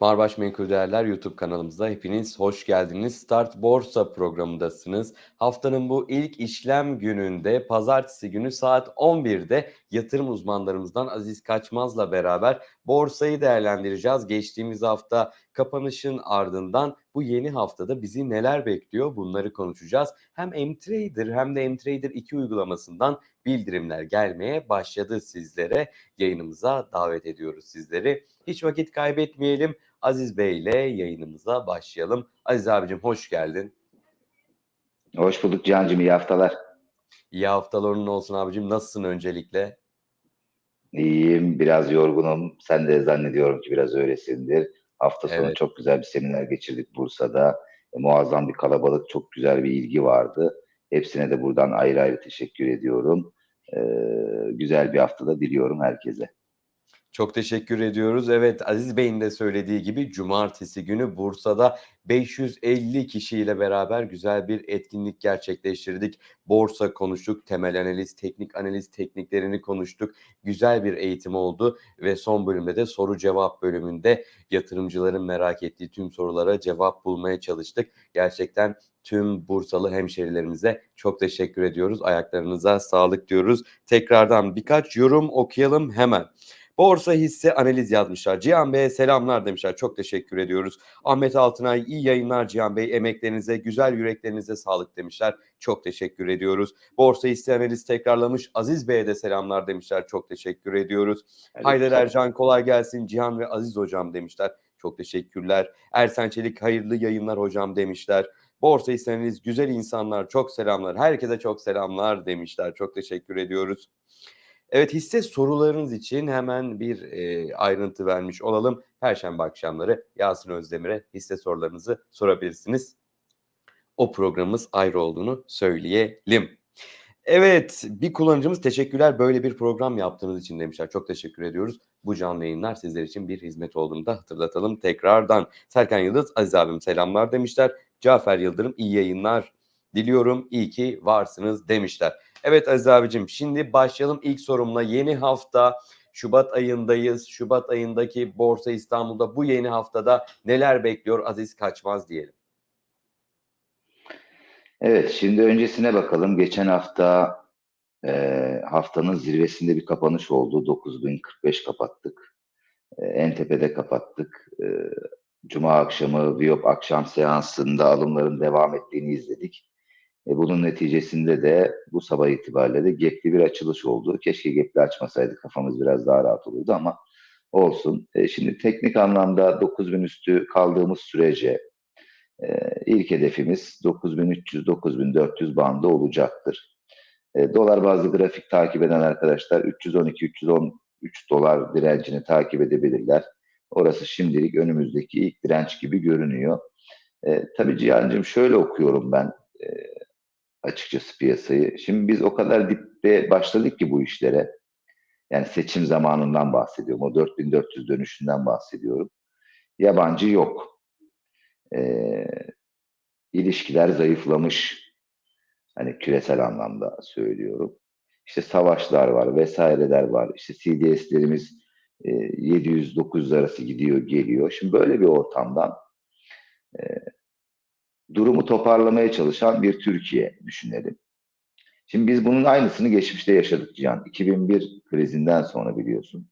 Marbaş Menkul Değerler YouTube kanalımıza hepiniz hoş geldiniz. Start Borsa programındasınız. Haftanın bu ilk işlem gününde pazartesi günü saat 11'de yatırım uzmanlarımızdan Aziz Kaçmaz'la beraber borsayı değerlendireceğiz. Geçtiğimiz hafta kapanışın ardından bu yeni haftada bizi neler bekliyor bunları konuşacağız. Hem M-Trader hem de M-Trader 2 uygulamasından bildirimler gelmeye başladı sizlere. Yayınımıza davet ediyoruz sizleri. Hiç vakit kaybetmeyelim. Aziz Bey ile yayınımıza başlayalım. Aziz abicim hoş geldin. Hoş bulduk Cancım, iyi haftalar. İyi haftaların olsun abicim. Nasılsın öncelikle? İyiyim, biraz yorgunum. Sen de zannediyorum ki biraz öylesindir. Hafta sonu Evet. çok güzel bir seminer geçirdik Bursa'da. E, muazzam bir kalabalık, çok güzel bir ilgi vardı. Hepsine de buradan ayrı ayrı teşekkür ediyorum. E, güzel bir haftada diliyorum herkese. Çok teşekkür ediyoruz. Evet Aziz Bey'in de söylediği gibi cumartesi günü Bursa'da 550 kişiyle beraber güzel bir etkinlik gerçekleştirdik. Borsa konuştuk, temel analiz, teknik analiz tekniklerini konuştuk. Güzel bir eğitim oldu ve son bölümde de soru cevap bölümünde yatırımcıların merak ettiği tüm sorulara cevap bulmaya çalıştık. Gerçekten tüm Bursalı hemşerilerimize çok teşekkür ediyoruz. Ayaklarınıza sağlık diyoruz. Tekrardan birkaç yorum okuyalım hemen. Borsa hisse analiz yazmışlar. Cihan Bey'e selamlar demişler. Çok teşekkür ediyoruz. Ahmet Altınay iyi yayınlar Cihan Bey. Emeklerinize, güzel yüreklerinize sağlık demişler. Çok teşekkür ediyoruz. Borsa hisse analiz tekrarlamış. Aziz Bey'e de selamlar demişler. Çok teşekkür ediyoruz. Haydar Ercan kolay gelsin Cihan ve Aziz hocam demişler. Çok teşekkürler. Ersen Çelik hayırlı yayınlar hocam demişler. Borsa hisse analiz güzel insanlar çok selamlar. Herkese çok selamlar demişler. Çok teşekkür ediyoruz. Evet hisse sorularınız için hemen bir e, ayrıntı vermiş olalım. Perşembe akşamları Yasin Özdemir'e hisse sorularınızı sorabilirsiniz. O programımız ayrı olduğunu söyleyelim. Evet bir kullanıcımız teşekkürler böyle bir program yaptığınız için demişler. Çok teşekkür ediyoruz. Bu canlı yayınlar sizler için bir hizmet olduğunu da hatırlatalım tekrardan. Serkan Yıldız, Aziz abim selamlar demişler. Cafer Yıldırım iyi yayınlar diliyorum. İyi ki varsınız demişler. Evet Aziz abicim şimdi başlayalım ilk sorumla. Yeni hafta Şubat ayındayız. Şubat ayındaki Borsa İstanbul'da bu yeni haftada neler bekliyor Aziz Kaçmaz diyelim. Evet, şimdi öncesine bakalım. Geçen hafta e, haftanın zirvesinde bir kapanış oldu. 9045 kapattık. E, en tepede kapattık. E, Cuma akşamı Viyop akşam seansında alımların devam ettiğini izledik. E, bunun neticesinde de bu sabah itibariyle de gepli bir açılış oldu. Keşke gepli açmasaydı kafamız biraz daha rahat olurdu ama olsun. E, şimdi teknik anlamda 9000 üstü kaldığımız sürece e, ilk hedefimiz 9300-9400 bandı olacaktır. E, dolar bazlı grafik takip eden arkadaşlar 312-313 dolar direncini takip edebilirler. Orası şimdilik önümüzdeki ilk direnç gibi görünüyor. E, tabii Cihan'cığım şöyle okuyorum ben e, açıkçası piyasayı. Şimdi biz o kadar dipte başladık ki bu işlere. Yani seçim zamanından bahsediyorum. O 4400 dönüşünden bahsediyorum. Yabancı yok. Ee, ilişkiler zayıflamış. Hani küresel anlamda söylüyorum. İşte savaşlar var vesaireler var. İşte CDS'lerimiz e, 700-900 arası gidiyor geliyor. Şimdi böyle bir ortamdan e, durumu toparlamaya çalışan bir Türkiye düşünelim. Şimdi biz bunun aynısını geçmişte yaşadık Cihan. 2001 krizinden sonra biliyorsun.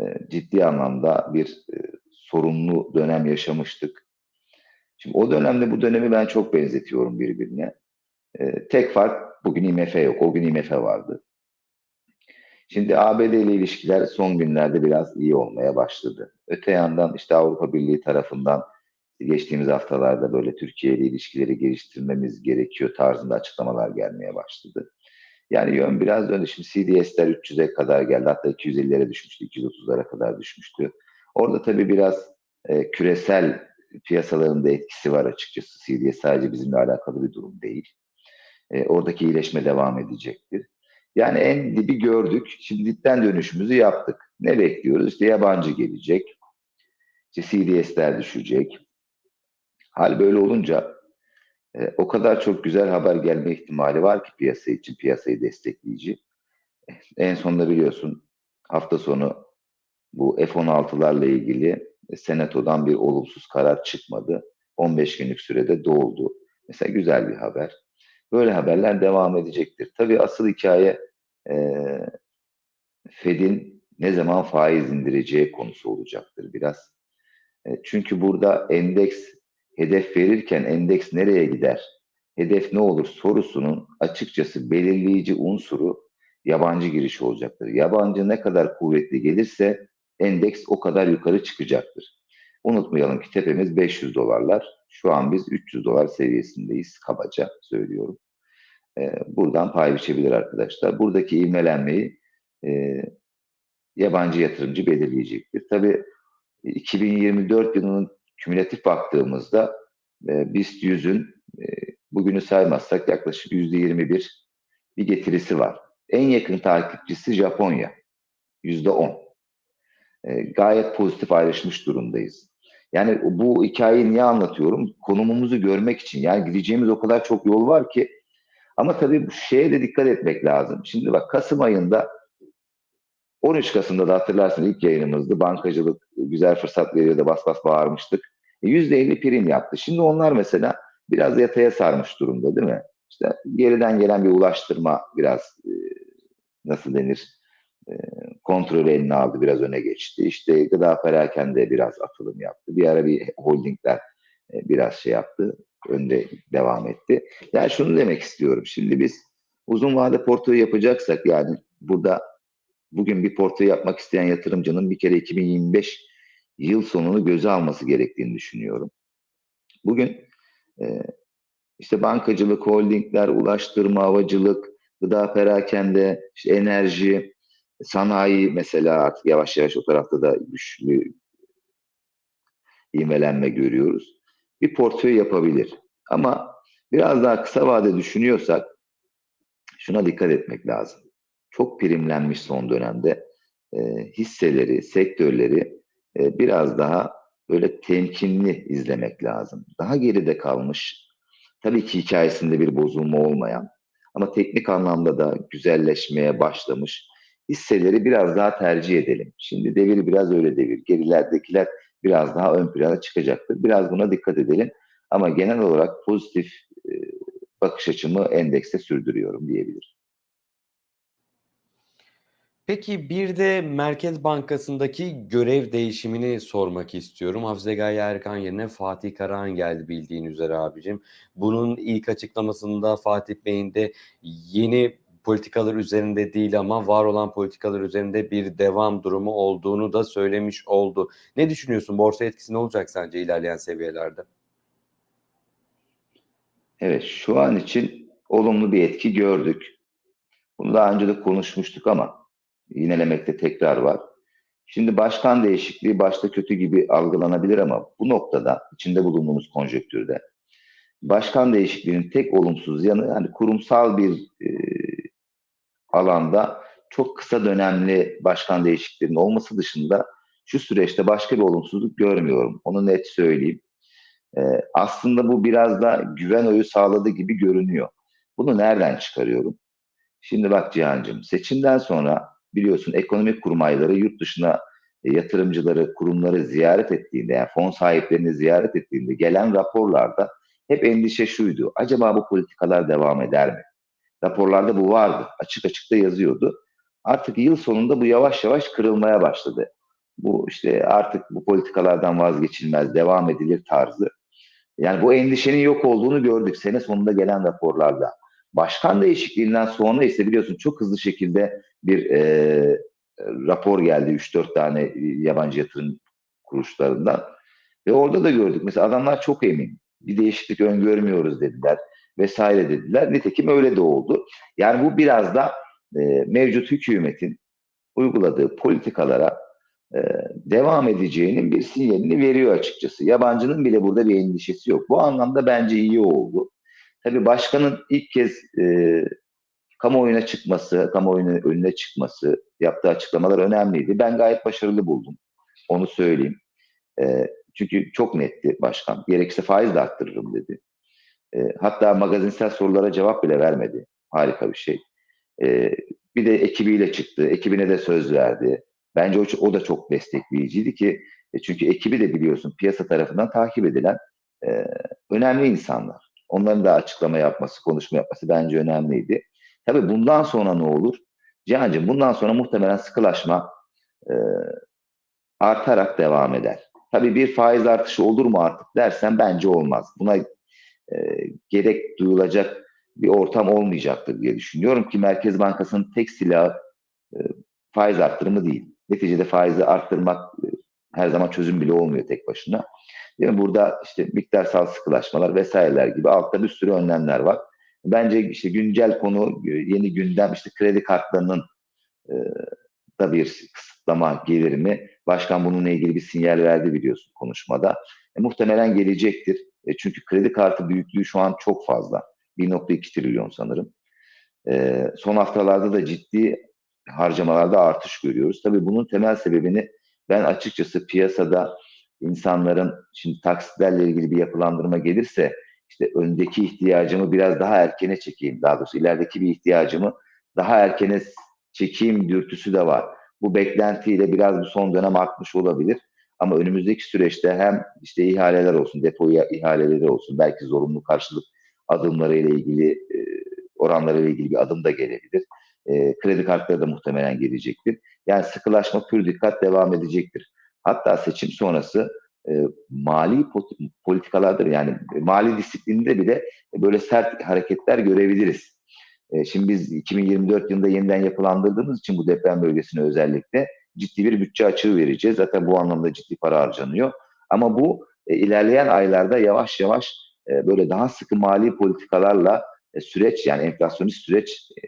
E, ciddi anlamda bir e, sorunlu dönem yaşamıştık. Şimdi o dönemde bu dönemi ben çok benzetiyorum birbirine. E, tek fark bugün IMF yok. O gün IMF vardı. Şimdi ABD ile ilişkiler son günlerde biraz iyi olmaya başladı. Öte yandan işte Avrupa Birliği tarafından geçtiğimiz haftalarda böyle Türkiye ile ilişkileri geliştirmemiz gerekiyor tarzında açıklamalar gelmeye başladı. Yani yön biraz döndü. Şimdi CDS'ler 300'e kadar geldi. Hatta 250'lere düşmüştü. 230'lara kadar düşmüştü. Orada tabii biraz e, küresel piyasaların da etkisi var açıkçası. CDS sadece bizimle alakalı bir durum değil. E, oradaki iyileşme devam edecektir. Yani en dibi gördük. Şimdi dipten dönüşümüzü yaptık. Ne bekliyoruz? İşte yabancı gelecek. İşte CDS'ler düşecek. Hal böyle olunca e, o kadar çok güzel haber gelme ihtimali var ki piyasa için, piyasayı destekleyici. En sonunda biliyorsun hafta sonu bu F-16'larla ilgili e, senatodan bir olumsuz karar çıkmadı. 15 günlük sürede doldu. Mesela güzel bir haber. Böyle haberler devam edecektir. Tabii asıl hikaye e, Fed'in ne zaman faiz indireceği konusu olacaktır biraz. E, çünkü burada endeks hedef verirken endeks nereye gider? Hedef ne olur sorusunun açıkçası belirleyici unsuru yabancı giriş olacaktır. Yabancı ne kadar kuvvetli gelirse endeks o kadar yukarı çıkacaktır. Unutmayalım ki tepemiz 500 dolarlar. Şu an biz 300 dolar seviyesindeyiz kabaca söylüyorum. Ee, buradan pay biçebilir arkadaşlar. Buradaki ivmelenmeyi e, yabancı yatırımcı belirleyecektir. Tabii 2024 yılının kümülatif baktığımızda e, BIST 100'ün e, bugünü saymazsak yaklaşık %21 bir getirisi var. En yakın takipçisi Japonya. %10. E, gayet pozitif ayrışmış durumdayız. Yani bu hikayeyi niye anlatıyorum? Konumumuzu görmek için. Yani gideceğimiz o kadar çok yol var ki ama tabii bu şeye de dikkat etmek lazım. Şimdi bak Kasım ayında 13 Kasım'da da hatırlarsın ilk yayınımızdı. Bankacılık güzel fırsat veriyor da bas bas bağırmıştık. E, %50 prim yaptı. Şimdi onlar mesela biraz yataya sarmış durumda değil mi? İşte geriden gelen bir ulaştırma biraz e, nasıl denir e, kontrolü eline aldı biraz öne geçti. İşte gıda perakende biraz atılım yaptı. Bir ara bir holdingler e, biraz şey yaptı. Önde devam etti. Yani şunu demek istiyorum. Şimdi biz uzun vade portföy yapacaksak yani burada bugün bir portföy yapmak isteyen yatırımcının bir kere 2025 yıl sonunu göze alması gerektiğini düşünüyorum. Bugün e, işte bankacılık, holdingler, ulaştırma, havacılık, gıda perakende, işte enerji, sanayi mesela artık yavaş yavaş o tarafta da güçlü ivmelenme görüyoruz. Bir portföy yapabilir. Ama biraz daha kısa vade düşünüyorsak şuna dikkat etmek lazım. Çok primlenmiş son dönemde e, hisseleri, sektörleri e, biraz daha böyle temkinli izlemek lazım. Daha geride kalmış, tabii ki hikayesinde bir bozulma olmayan ama teknik anlamda da güzelleşmeye başlamış hisseleri biraz daha tercih edelim. Şimdi devir biraz öyle devir. Gerilerdekiler biraz daha ön plana çıkacaktır. Biraz buna dikkat edelim. Ama genel olarak pozitif e, bakış açımı endekste sürdürüyorum diyebilirim. Peki bir de Merkez Bankası'ndaki görev değişimini sormak istiyorum. Hafize Gaye Erkan yerine Fatih Karahan geldi bildiğin üzere abicim. Bunun ilk açıklamasında Fatih Bey'in de yeni politikalar üzerinde değil ama var olan politikalar üzerinde bir devam durumu olduğunu da söylemiş oldu. Ne düşünüyorsun? Borsa etkisi ne olacak sence ilerleyen seviyelerde? Evet, şu an için olumlu bir etki gördük. Bunu daha önce de konuşmuştuk ama yinelemekte tekrar var. Şimdi başkan değişikliği başta kötü gibi algılanabilir ama bu noktada içinde bulunduğumuz konjektürde başkan değişikliğinin tek olumsuz yanı hani kurumsal bir e, alanda çok kısa dönemli başkan değişikliğinin olması dışında şu süreçte başka bir olumsuzluk görmüyorum. Onu net söyleyeyim. Ee, aslında bu biraz da güven oyu sağladı gibi görünüyor. Bunu nereden çıkarıyorum? Şimdi bak Cihan'cığım seçimden sonra biliyorsun ekonomik kurmayları yurt dışına e, yatırımcıları, kurumları ziyaret ettiğinde, yani fon sahiplerini ziyaret ettiğinde gelen raporlarda hep endişe şuydu. Acaba bu politikalar devam eder mi? Raporlarda bu vardı. Açık açık da yazıyordu. Artık yıl sonunda bu yavaş yavaş kırılmaya başladı. Bu işte artık bu politikalardan vazgeçilmez, devam edilir tarzı. Yani bu endişenin yok olduğunu gördük sene sonunda gelen raporlarda. Başkan değişikliğinden sonra ise biliyorsun çok hızlı şekilde bir e, rapor geldi 3-4 tane yabancı yatırım kuruluşlarından. Ve orada da gördük. Mesela adamlar çok emin. Bir değişiklik öngörmüyoruz dediler vesaire dediler. Nitekim öyle de oldu. Yani bu biraz da e, mevcut hükümetin uyguladığı politikalara e, devam edeceğinin bir sinyalini veriyor açıkçası. Yabancının bile burada bir endişesi yok. Bu anlamda bence iyi oldu. Tabii başkanın ilk kez e, kamuoyuna çıkması, kamuoyunun önüne çıkması, yaptığı açıklamalar önemliydi. Ben gayet başarılı buldum. Onu söyleyeyim. E, çünkü çok netti başkan. Gerekirse faiz de arttırırım dedi. E, hatta magazinsel sorulara cevap bile vermedi. Harika bir şey. E, bir de ekibiyle çıktı. Ekibine de söz verdi. Bence o, o da çok destekleyiciydi ki e, çünkü ekibi de biliyorsun piyasa tarafından takip edilen e, önemli insanlar. Onların da açıklama yapması, konuşma yapması bence önemliydi. Tabii bundan sonra ne olur? Cihan'cığım bundan sonra muhtemelen sıkılaşma e, artarak devam eder. Tabii bir faiz artışı olur mu artık dersen bence olmaz. Buna e, gerek duyulacak bir ortam olmayacaktır diye düşünüyorum ki Merkez Bankası'nın tek silahı e, faiz arttırımı değil. Neticede faizi arttırmak e, her zaman çözüm bile olmuyor tek başına. Değil mi? Burada işte miktarsal sıkılaşmalar vesaireler gibi altta bir sürü önlemler var. Bence işte güncel konu yeni gündem işte kredi kartlarının e, da bir kısıtlama gelir mi? Başkan bununla ilgili bir sinyal verdi biliyorsun konuşmada. E, muhtemelen gelecektir. E, çünkü kredi kartı büyüklüğü şu an çok fazla. 1.2 trilyon sanırım. E, son haftalarda da ciddi harcamalarda artış görüyoruz. Tabii bunun temel sebebini ben açıkçası piyasada insanların şimdi taksitlerle ilgili bir yapılandırma gelirse işte öndeki ihtiyacımı biraz daha erkene çekeyim. Daha doğrusu ilerideki bir ihtiyacımı daha erkene çekeyim dürtüsü de var. Bu beklentiyle biraz bu son dönem artmış olabilir. Ama önümüzdeki süreçte hem işte ihaleler olsun, depo ihaleleri olsun, belki zorunlu karşılık adımları ile ilgili e, oranları ile ilgili bir adım da gelebilir. E, kredi kartları da muhtemelen gelecektir. Yani sıkılaşma pür dikkat devam edecektir. Hatta seçim sonrası e, mali politikalardır yani mali disiplinde bile böyle sert hareketler görebiliriz. E, şimdi biz 2024 yılında yeniden yapılandırdığımız için bu deprem bölgesine özellikle ciddi bir bütçe açığı vereceğiz. Zaten bu anlamda ciddi para harcanıyor. Ama bu e, ilerleyen aylarda yavaş yavaş e, böyle daha sıkı mali politikalarla e, süreç yani enflasyonist süreç e,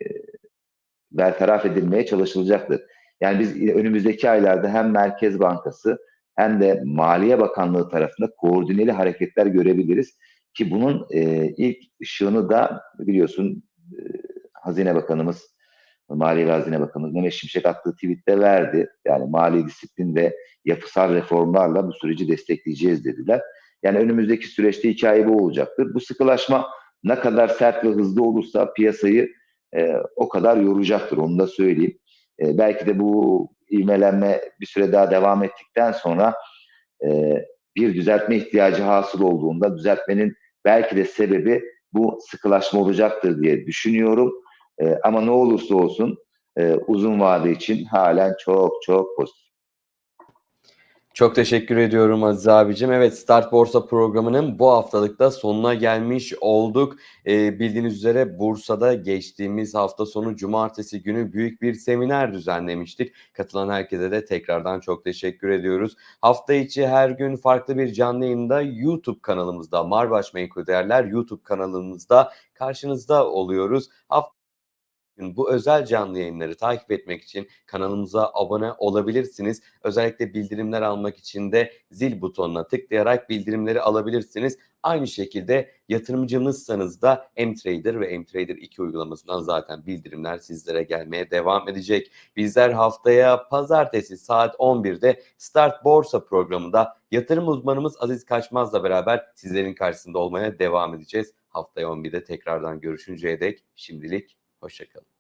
bertaraf edilmeye çalışılacaktır. Yani biz önümüzdeki aylarda hem Merkez Bankası hem de Maliye Bakanlığı tarafında koordineli hareketler görebiliriz. Ki bunun e, ilk ışığını da biliyorsun e, Hazine Bakanımız, Maliye ve Hazine Bakanımız Mehmet Şimşek attığı tweette verdi. Yani mali disiplin ve yapısal reformlarla bu süreci destekleyeceğiz dediler. Yani önümüzdeki süreçte hikaye bu olacaktır. Bu sıkılaşma ne kadar sert ve hızlı olursa piyasayı e, o kadar yoracaktır onu da söyleyeyim. E, belki de bu ivmelenme bir süre daha devam ettikten sonra e, bir düzeltme ihtiyacı hasıl olduğunda düzeltmenin belki de sebebi bu sıkılaşma olacaktır diye düşünüyorum. E, ama ne olursa olsun e, uzun vade için halen çok çok pozitif. Çok teşekkür ediyorum Aziz abicim. Evet Start Borsa programının bu haftalıkta sonuna gelmiş olduk. Ee, bildiğiniz üzere Bursa'da geçtiğimiz hafta sonu cumartesi günü büyük bir seminer düzenlemiştik. Katılan herkese de tekrardan çok teşekkür ediyoruz. Hafta içi her gün farklı bir canlı yayında YouTube kanalımızda Marbaş Menkul Değerler YouTube kanalımızda karşınızda oluyoruz. Hafta bu özel canlı yayınları takip etmek için kanalımıza abone olabilirsiniz. Özellikle bildirimler almak için de zil butonuna tıklayarak bildirimleri alabilirsiniz. Aynı şekilde yatırımcımızsanız da mTrader ve mTrader 2 uygulamasından zaten bildirimler sizlere gelmeye devam edecek. Bizler haftaya pazartesi saat 11'de Start Borsa programında yatırım uzmanımız Aziz Kaçmaz'la beraber sizlerin karşısında olmaya devam edeceğiz. Haftaya 11'de tekrardan görüşünceye dek şimdilik Hoşçakalın.